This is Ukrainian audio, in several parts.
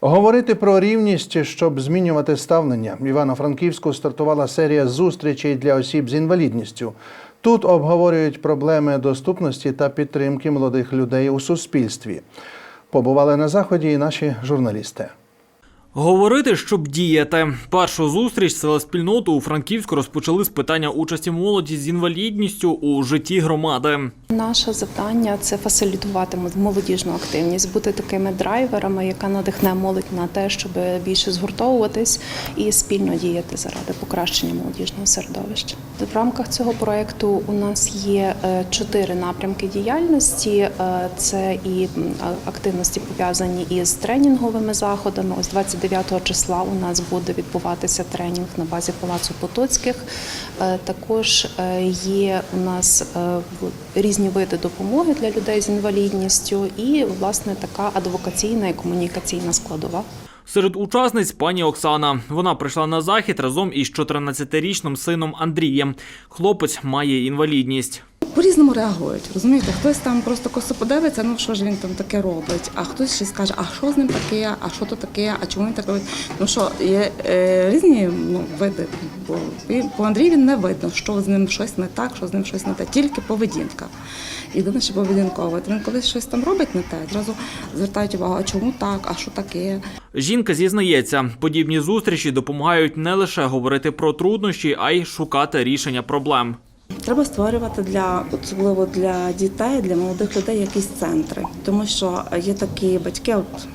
Говорити про рівність, щоб змінювати ставлення. В Івано-Франківську стартувала серія зустрічей для осіб з інвалідністю. Тут обговорюють проблеми доступності та підтримки молодих людей у суспільстві. Побували на заході і наші журналісти. Говорити, щоб діяти. Першу зустріч села спільноту у Франківську розпочали з питання участі молоді з інвалідністю у житті громади. Наше завдання це фасилітувати молодіжну активність, бути такими драйверами, яка надихне молодь на те, щоб більше згуртовуватись і спільно діяти заради покращення молодіжного середовища. В рамках цього проекту у нас є е, чотири напрямки діяльності: Е, це і активності пов'язані із тренінговими заходами. Ось 29 числа у нас буде відбуватися тренінг на базі Палацу Потоцьких. Е, Також е, є у нас е, різні види допомоги для людей з інвалідністю і власне така адвокаційна і комунікаційна складова. Серед учасниць пані Оксана. Вона прийшла на захід разом із 14-річним сином Андрієм. Хлопець має інвалідність. По-різному реагують, розумієте? Хтось там просто косо подивиться, ну що ж він там таке робить, а хтось ще скаже, а що з ним таке, а що то таке, а чому він так робить? Ну що, є е, різні ну, види. Бо по Андрію не видно, що з ним щось не так, що з ним щось не те, тільки поведінка. Єдине, що поведінкове. Він колись щось там робить не те, одразу звертають увагу, а чому так, а що таке. Жінка зізнається, подібні зустрічі допомагають не лише говорити про труднощі, а й шукати рішення проблем. Треба створювати для особливо для дітей, для молодих людей якісь центри, тому що є такі батьки, от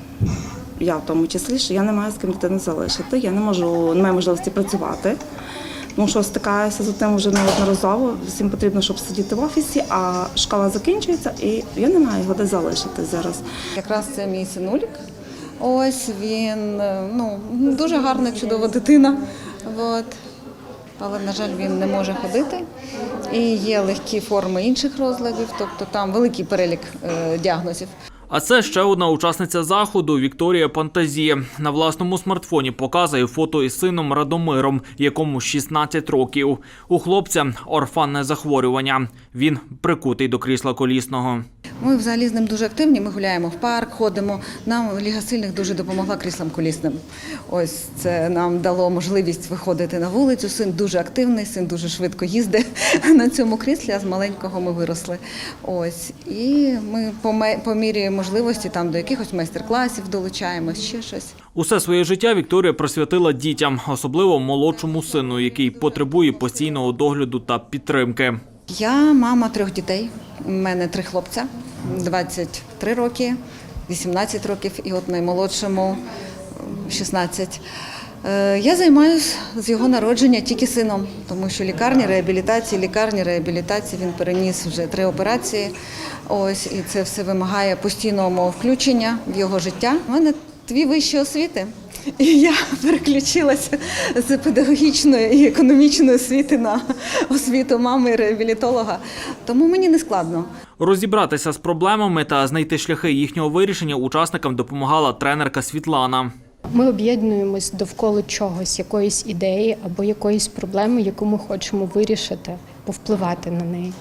я в тому числі, що я не маю з ким дитину залишити, я не можу, не маю можливості працювати. Тому що стикаюся з тим вже неодноразово. Всім потрібно, щоб сидіти в офісі, а школа закінчується, і я не маю його де залишити зараз. Якраз це мій синулік. Ось він е, ну, дуже гарна, чудова дитина. От. Але, на жаль, він не може ходити. І є легкі форми інших розладів, тобто там великий перелік е, діагнозів. А це ще одна учасниця заходу Вікторія Пантазія. На власному смартфоні показує фото із сином Радомиром, якому 16 років. У хлопця орфанне захворювання. Він прикутий до крісла колісного. Ми взагалі з ним дуже активні. Ми гуляємо в парк, ходимо. Нам Ліга сильних дуже допомогла кріслам колісним. Ось це нам дало можливість виходити на вулицю. Син дуже активний, син дуже швидко їздить на цьому кріслі. А з маленького ми виросли. Ось і ми по мірі можливості там до якихось майстер-класів долучаємось, ще щось. Усе своє життя Вікторія присвятила дітям, особливо молодшому сину, який потребує постійного догляду та підтримки. Я мама трьох дітей. У мене три хлопця, 23 роки, 18 років і от наймолодшому е, 16. Е, Я займаюся з його народження тільки сином, тому що лікарні реабілітації, лікарні реабілітації він переніс вже три операції. Ось і це все вимагає постійного мого включення в його життя. У мене дві вищі освіти. І я переключилася з педагогічної і економічної освіти на освіту мами реабілітолога. Тому мені не складно. Розібратися з проблемами та знайти шляхи їхнього вирішення учасникам допомагала тренерка Світлана. Ми об'єднуємось довкола чогось, якоїсь ідеї або якоїсь проблеми, яку ми хочемо вирішити, повпливати на неї.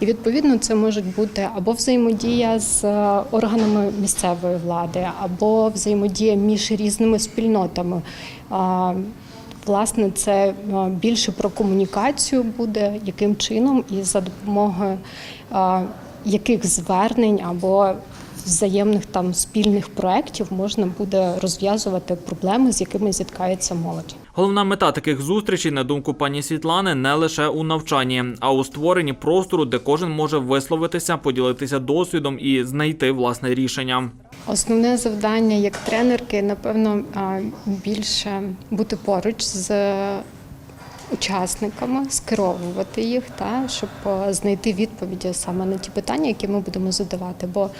І відповідно це можуть бути або взаємодія з е, органами місцевої влади, або взаємодія між різними спільнотами. Власне, це е, більше про комунікацію буде, яким чином і за допомогою е, яких звернень або взаємних там спільних проєктів можна буде розв'язувати проблеми, з якими зіткається молодь. Головна мета таких зустрічей, на думку пані Світлани, не лише у навчанні, а у створенні простору, де кожен може висловитися, поділитися досвідом і знайти власне рішення. Основне завдання як тренерки, напевно, більше бути поруч з учасниками, скеровувати їх, та, щоб знайти відповіді саме на ті питання, які ми будемо задавати. Бо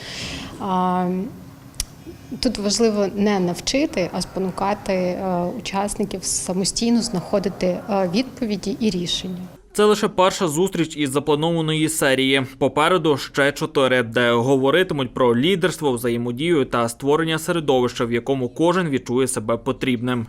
а, Тут важливо не навчити, а спонукати е, учасників самостійно знаходити е, відповіді і рішення. Це лише перша зустріч із запланованої серії. Попереду ще чотири, де говоритимуть про лідерство, взаємодію та створення середовища, в якому кожен відчує себе потрібним.